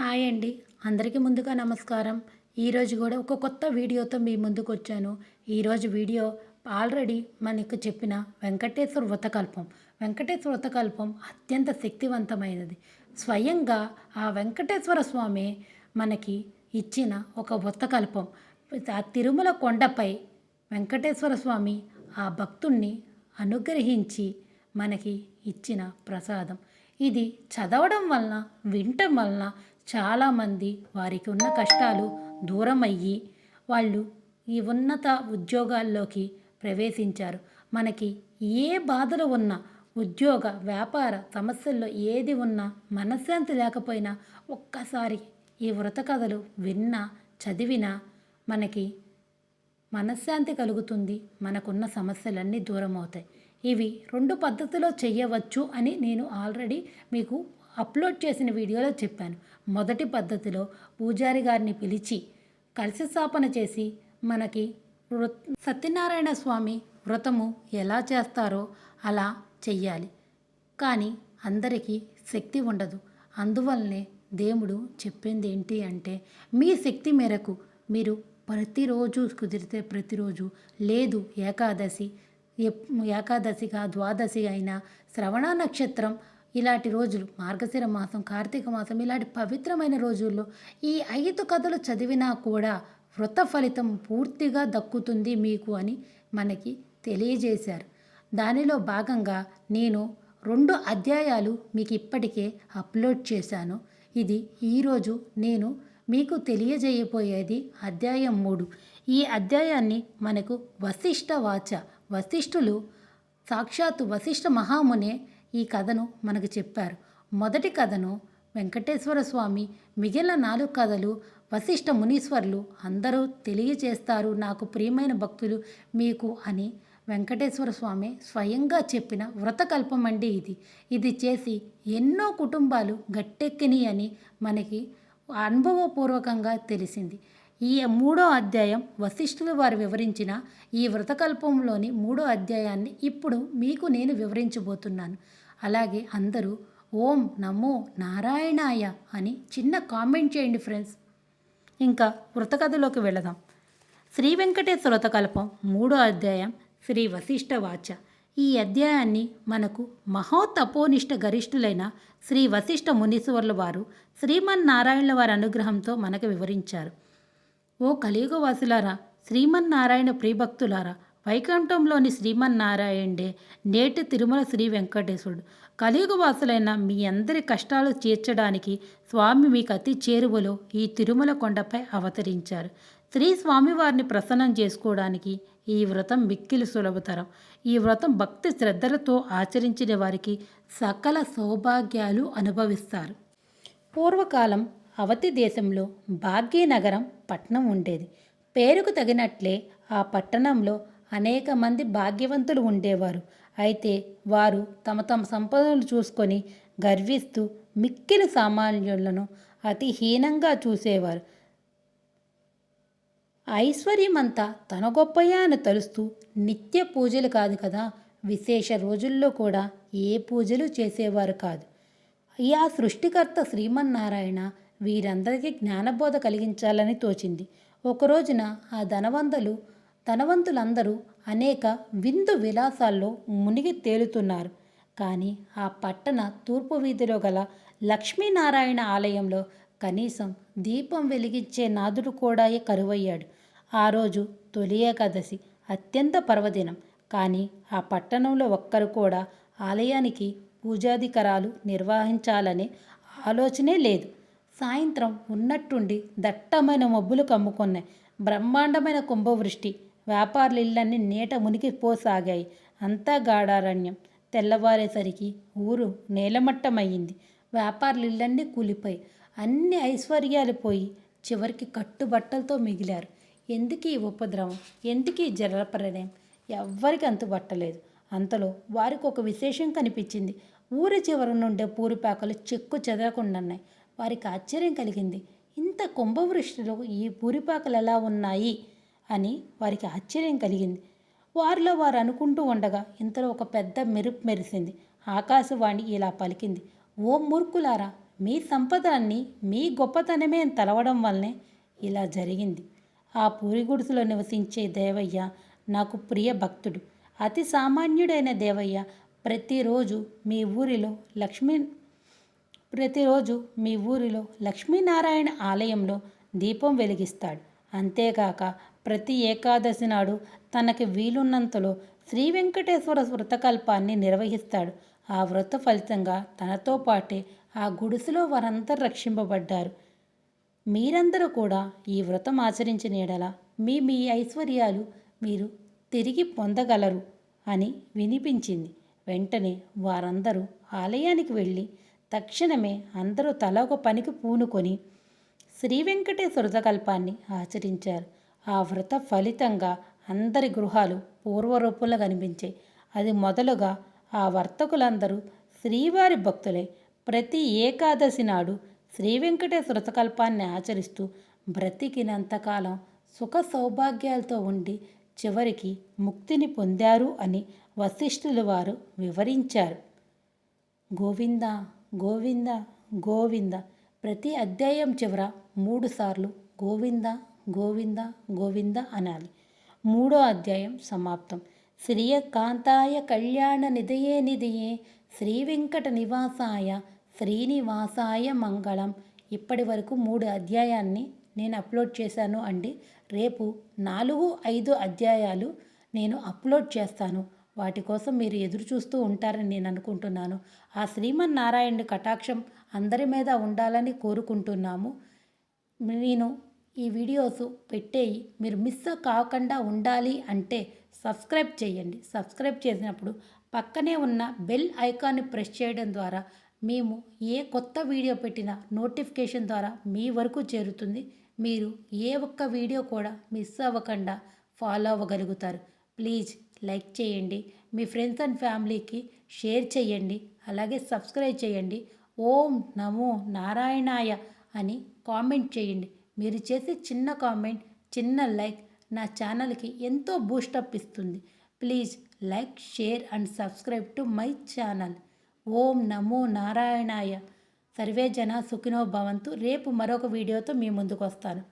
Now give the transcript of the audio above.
Hi అండి. అందరికీ ముందుగా నమస్కారం. ఈరోజు కూడా ఒక కొత్త వీడియోతో మీ ముందుకు వచ్చాను. ఈరోజు వీడియో ఆల్రెడీ మనకు చెప్పిన వెంకటేశ్వర వ్రతకల్పం. వెంకటేశ్వర వ్రతకల్పం అత్యంత శక్తివంతమైనది. స్వయంగా ఆ వెంకటేశ్వర స్వామి మనకి ఇచ్చిన ఒక వ్రతకల్పం. ఆ తిరుమల కొండపై వెంకటేశ్వర స్వామి ఆ భక్తుణ్ణి అనుగ్రహించి మనకి ఇచ్చిన ప్రసాదం. ఇది చదవడం వలన వినటం వలన చాలామంది వారికి ఉన్న కష్టాలు దూరం అయ్యి వాళ్ళు ఈ ఉన్నత ఉద్యోగాల్లోకి ప్రవేశించారు. మనకి ఏ బాధలు ఉన్నా ఉద్యోగ వ్యాపార సమస్యల్లో ఏది ఉన్నా మనశ్శాంతి లేకపోయినా ఒక్కసారి ఈ వ్రత కథలు విన్నా చదివినా మనకి మనశ్శాంతి కలుగుతుంది మనకున్న సమస్యలన్నీ దూరం అవుతాయి ఇవి రెండు పద్ధతిలో చేయవచ్చు అని నేను ఆల్రెడీ మీకు అప్లోడ్ చేసిన వీడియోలో చెప్పాను. మొదటి పద్ధతిలో పూజారి గారిని పిలిచి కలిసి స్థాపన చేసి మనకి వృ సత్యనారాయణ స్వామి వ్రతము ఎలా చేస్తారో అలా చెయ్యాలి. కానీ అందరికీ శక్తి ఉండదు. అందువల్లనే దేవుడు చెప్పింది ఏంటి అంటే మీ శక్తి మేరకు మీరు ప్రతిరోజు కుదిరితే ప్రతిరోజు లేదు ఏకాదశి ఏకాదశిగా ద్వాదశి అయినా శ్రవణ నక్షత్రం ఇలాంటి రోజులు మార్గశిర మాసం కార్తీక మాసం ఇలాంటి పవిత్రమైన రోజుల్లో ఈ ఐదు కథలు చదివినా కూడా వ్రత ఫలితం పూర్తిగా దక్కుతుంది మీకు అని మనకి తెలియజేశారు. దానిలో భాగంగా నేను రెండు అధ్యాయాలు మీకు ఇప్పటికే అప్లోడ్ చేశాను. ఇది ఈరోజు నేను మీకు తెలియజేయబోయేది అధ్యాయం మూడు. ఈ అధ్యాయాన్ని మనకు వశిష్ఠ వాచ వశిష్ఠులు సాక్షాత్తు వశిష్ఠ మహామునే ఈ కథను మనకు చెప్పారు. మొదటి కథను వెంకటేశ్వర స్వామి మిగిలిన నాలుగు కథలు వశిష్ఠ మునీశ్వర్లు అందరూ తెలియజేస్తారు నాకు ప్రియమైన భక్తులు మీకు అని వెంకటేశ్వర స్వామి స్వయంగా చెప్పిన వ్రతకల్పం అండి ఇది. ఇది చేసి ఎన్నో కుటుంబాలు గట్టెక్కిని అని మనకి అనుభవపూర్వకంగా తెలిసింది. ఈ మూడో అధ్యాయం వశిష్ఠులు వారు వివరించిన ఈ వ్రతకల్పంలోని మూడో అధ్యాయాన్ని ఇప్పుడు మీకు నేను వివరించబోతున్నాను. అలాగే అందరూ ఓం నమో నారాయణాయ అని చిన్న కామెంట్ చేయండి ఫ్రెండ్స్. ఇంకా వ్రతకథలోకి వెళదాం. శ్రీ వెంకటేశ్వర వ్రతకల్పం మూడో అధ్యాయం శ్రీ వశిష్ఠ వాచ. ఈ అధ్యాయాన్ని మనకు మహోతపోనిష్ట గరిష్ఠులైన శ్రీ వశిష్ఠ మునీశ్వర్ల వారు శ్రీమన్నారాయణుల వారి అనుగ్రహంతో మనకు వివరించారు. ఓ కలియుగవాసులారా శ్రీమన్నారాయణ ప్రియభక్తులారా వైకుంఠంలోని శ్రీమన్నారాయణుడే నేటి తిరుమల శ్రీ వెంకటేశ్వరుడు. కలియుగవాసులైన మీ అందరి కష్టాలు తీర్చడానికి స్వామి మీకు అతి చేరువలో ఈ తిరుమల కొండపై అవతరించారు. శ్రీ స్వామివారిని ప్రసన్నం చేసుకోవడానికి ఈ వ్రతం మిక్కిలి సులభతరం. ఈ వ్రతం భక్తి శ్రద్ధలతో ఆచరించిన వారికి సకల సౌభాగ్యాలు అనుభవిస్తారు. పూర్వకాలం అవతి దేశంలో భాగ్యనగరం పట్టణం ఉండేది. పేరుకు తగినట్లే ఆ పట్టణంలో అనేక మంది భాగ్యవంతులు ఉండేవారు. అయితే వారు తమ తమ సంపదలను చూసుకొని గర్విస్తూ మిక్కిలి సామాన్యులను అతి హీనంగా చూసేవారు. ఐశ్వర్యమంతా తన గొప్పయా అని తలుస్తూ నిత్య పూజలు కాదు కదా విశేష రోజుల్లో కూడా ఏ పూజలు చేసేవారు కాదు. ఈ ఆ సృష్టికర్త శ్రీమన్నారాయణ వీరందరికీ జ్ఞానబోధ కలిగించాలని తోచింది. ఒక రోజున ఆ ధనవంతులు ధనవంతులందరూ అనేక విందు విలాసాల్లో మునిగి తేలుతున్నారు. కానీ ఆ పట్టణ తూర్పు వీధిలో గల లక్ష్మీనారాయణ ఆలయంలో కనీసం దీపం వెలిగించే నాదుడు కూడా కరువయ్యాడు. ఆ రోజు తొలి ఏకాదశి అత్యంత పర్వదినం. కానీ ఆ పట్టణంలో ఒక్కరు కూడా ఆలయానికి పూజాధికరాలు నిర్వహించాలనే ఆలోచనే లేదు. సాయంత్రం ఉన్నట్టుండి దట్టమైన మబ్బులు కమ్ముకున్నాయి. బ్రహ్మాండమైన కుంభవృష్టి. వ్యాపారుల ఇళ్ళన్నీ నీట మునిగిపోసాగాయి అంతా గాఢారణ్యం. తెల్లవారేసరికి ఊరు నేలమట్టమయ్యింది. వ్యాపారుల ఇళ్ళన్నీ కూలిపోయి అన్ని ఐశ్వర్యాలు పోయి చివరికి కట్టుబట్టలతో మిగిలారు. ఎందుకు ఈ ఉపద్రవం? ఎందుకు ఈ జలప్రలయం ఎవ్వరికి అంతుబట్టలేదు అంతలో వారికి ఒక విశేషం కనిపించింది. ఊరి చివరి నుండే పూరిపాకలు చెక్కు చెదరకుండాన్నాయి. వారికి ఆశ్చర్యం కలిగింది. ఇంత కుంభవృష్టిలో ఈ పూరిపాకలు ఎలా ఉన్నాయి? అని వారికి ఆశ్చర్యం కలిగింది. వారిలో వారు అనుకుంటూ ఉండగా ఇంతలో ఒక పెద్ద మెరుపు మెరిసింది. ఆకాశవాణి ఇలా పలికింది. ఓ మూర్ఖులారా మీ సంపదాన్ని మీ గొప్పతనమే తలవడం వల్లనే ఇలా జరిగింది. ఆ పూరి గుడిసెలో నివసించే దేవయ్య నాకు ప్రియ భక్తుడు. అతి సామాన్యుడైన దేవయ్య ప్రతిరోజు మీ ఊరిలో లక్ష్మీ ప్రతిరోజు మీ ఊరిలో లక్ష్మీనారాయణ ఆలయంలో దీపం వెలిగిస్తాడు. అంతేకాక ప్రతి ఏకాదశి నాడు తనకి వీలున్నంతలో శ్రీ వెంకటేశ్వర వ్రతకల్పాన్ని నిర్వహిస్తాడు. ఆ వ్రత ఫలితంగా తనతో పాటే ఆ గుడిసెలో వారందరూ రక్షింపబడ్డారు. మీరందరూ కూడా ఈ వ్రతం ఆచరించిన ఎడల మీ మీ ఐశ్వర్యాలు మీరు తిరిగి పొందగలరు అని వినిపించింది. వెంటనే వారందరూ ఆలయానికి వెళ్ళి తక్షణమే అందరూ తల ఒక పనికి పూనుకొని శ్రీ వెంకటేశ్వర వ్రతకల్పాన్ని ఆచరించారు. ఆ వ్రత ఫలితంగా అందరి గృహాలు పూర్వరూపంలో కనిపించాయి. అది మొదలుగా ఆ వర్తకులందరూ శ్రీవారి భక్తులై ప్రతి ఏకాదశి నాడు శ్రీ వెంకటేశ్వర వ్రతకల్పాన్ని ఆచరిస్తూ బ్రతికినంతకాలం సుఖ సౌభాగ్యాలతో ఉండి చివరికి ముక్తిని పొందారు అని వశిష్ఠులు వారు వివరించారు. గోవిందా గోవింద గోవింద. ప్రతి అధ్యాయం చివర మూడుసార్లు గోవింద గోవింద గోవింద అనాలి. మూడో అధ్యాయం సమాప్తం. శ్రీయకాంతాయ కళ్యాణ నిధయే నిధియే శ్రీ వెంకట నివాసాయ శ్రీనివాసాయ మంగళం. ఇప్పటి వరకు మూడు అధ్యాయాన్ని నేను అప్లోడ్ చేశాను అండి. రేపు నాలుగు ఐదు అధ్యాయాలు నేను అప్లోడ్ చేస్తాను. వాటి కోసం మీరు ఎదురు చూస్తూ ఉంటారని నేను అనుకుంటున్నాను. ఆ శ్రీమన్నారాయణుడి కటాక్షం అందరి మీద ఉండాలని కోరుకుంటున్నాము. నేను ఈ వీడియోస్ పెట్టేయి మీరు మిస్ కాకుండా ఉండాలి అంటే సబ్స్క్రైబ్ చేయండి. సబ్స్క్రైబ్ చేసినప్పుడు పక్కనే ఉన్న బెల్ ఐకాన్ని ప్రెస్ చేయడం ద్వారా మేము ఏ కొత్త వీడియో పెట్టినా నోటిఫికేషన్ ద్వారా మీ వరకు చేరుతుంది. మీరు ఏ ఒక్క వీడియో కూడా మిస్ అవ్వకుండా ఫాలో అవ్వగలుగుతారు. ప్లీజ్ లైక్ చేయండి. మీ ఫ్రెండ్స్ అండ్ ఫ్యామిలీకి షేర్ చేయండి. అలాగే సబ్స్క్రైబ్ చేయండి. ఓం నమో నారాయణాయ అని కామెంట్ చేయండి. మీరు చేసే చిన్న కామెంట్ చిన్న లైక్ నా ఛానల్కి ఎంతో బూస్టప్ ఇస్తుంది. Please like share and subscribe to my channel. ఓం నమో నారాయణాయ. సర్వే జన సుఖినో భవంతు. రేపు మరొక వీడియోతో మీ ముందుకు వస్తాను.